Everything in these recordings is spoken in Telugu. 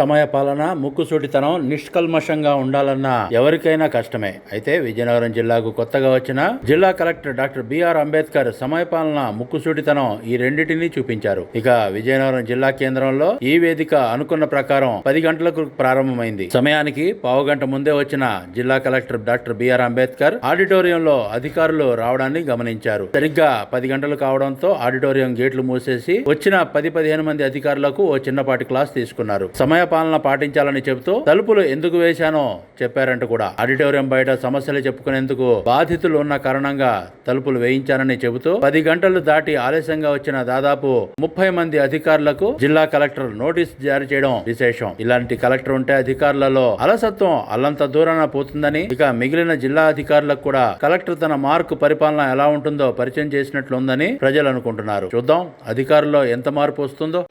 సమయ పాలన ముక్కుసూటితనం నిష్కల్మషంగా ఉండాలన్న ఎవరికైనా కష్టమే. అయితే విజయనగరం జిల్లాకు కొత్తగా వచ్చిన జిల్లా కలెక్టర్ డాక్టర్ బిఆర్ అంబేద్కర్ సమయ పాలన ముక్కుసూటితనం ఈ రెండింటిని చూపించారు. ఇక విజయనగరం జిల్లా కేంద్రంలో ఈ వేదిక అనుకున్న ప్రకారం పది గంటలకు ప్రారంభమైంది. సమయానికి పావు గంట ముందే వచ్చిన జిల్లా కలెక్టర్ డాక్టర్ బిఆర్ అంబేద్కర్ ఆడిటోరియంలో అధికారులు రావడాన్ని గమనించారు. సరిగ్గా పది గంటలు కావడంతో ఆడిటోరియం గేట్లు మూసేసి వచ్చిన పది పదిహేను మంది అధికారులకు ఓ చిన్నపాటి క్లాస్ తీసుకున్నారు. సమయ పాలన పాటించాలని చెబుతూ తలుపులు ఎందుకు వేశానో చెప్పారంట కూడా. ఆడిటోరియం బయట సమస్యలు చెప్పుకునేందుకు బాధితులు ఉన్న కారణంగా తలుపులు వేయించానని చెబుతూ పది గంటలు దాటి ఆలస్యంగా వచ్చిన దాదాపు ముప్పై మంది అధికారులకు జిల్లా కలెక్టర్ నోటీస్ జారీ చేయడం విశేషం. ఇలాంటి కలెక్టర్ ఉంటే అధికారులలో అలసత్వం అల్లంత దూరాన పోతుందని ఇక మిగిలిన జిల్లా అధికారులకు కూడా కలెక్టర్ తన మార్కు పరిపాలన ఎలా ఉంటుందో పరిచయం చేసినట్లుందని ప్రజలు అనుకుంటున్నారు. చూద్దాం అధికారుల్లో ఎంత మార్పు వస్తుందో.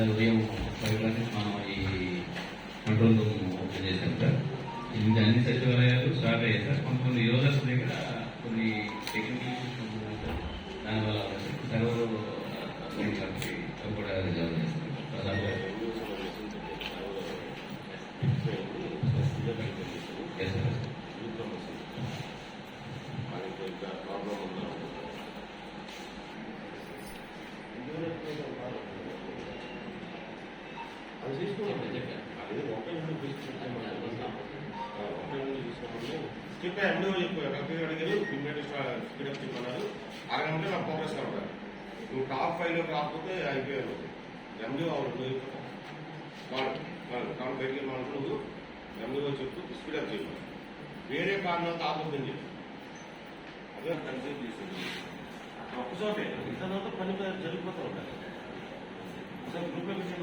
అదే ఉదయం ఫైవ్ మనం ఈ కంట్రోల్ రూమ్ ఓపెన్ చేశాం సార్. ఇంకా అన్ని సచివాలయాలు స్టార్ట్ అయ్యాయి సార్. కొంతమంది యోజర్స్ దగ్గర కొన్ని స్కిప్ ఎండో చెప్పు రఫీ అడిగారు ఇమ్మీడియట్ స్పీడప్ చెప్పన్నారు అరగంట నాకు ప్రోగ్రెస్ కావాలి నువ్వు టాప్ ఫైవ్లో రాకపోతే అయిపోయారు. ఎండో అవును వాడు వాడు కాదు బయటికి మనం నువ్వు ఎండో చెప్పు స్పీడప్ చెప్పు. వేరే కారణాలతో ఆపొద్దని చెప్పు. అదే కన్సల్ట్ చేసింది ఒక్కచోటే ఇతరులతో పని జరిగిపోతూ ఉంటారు. Sir group message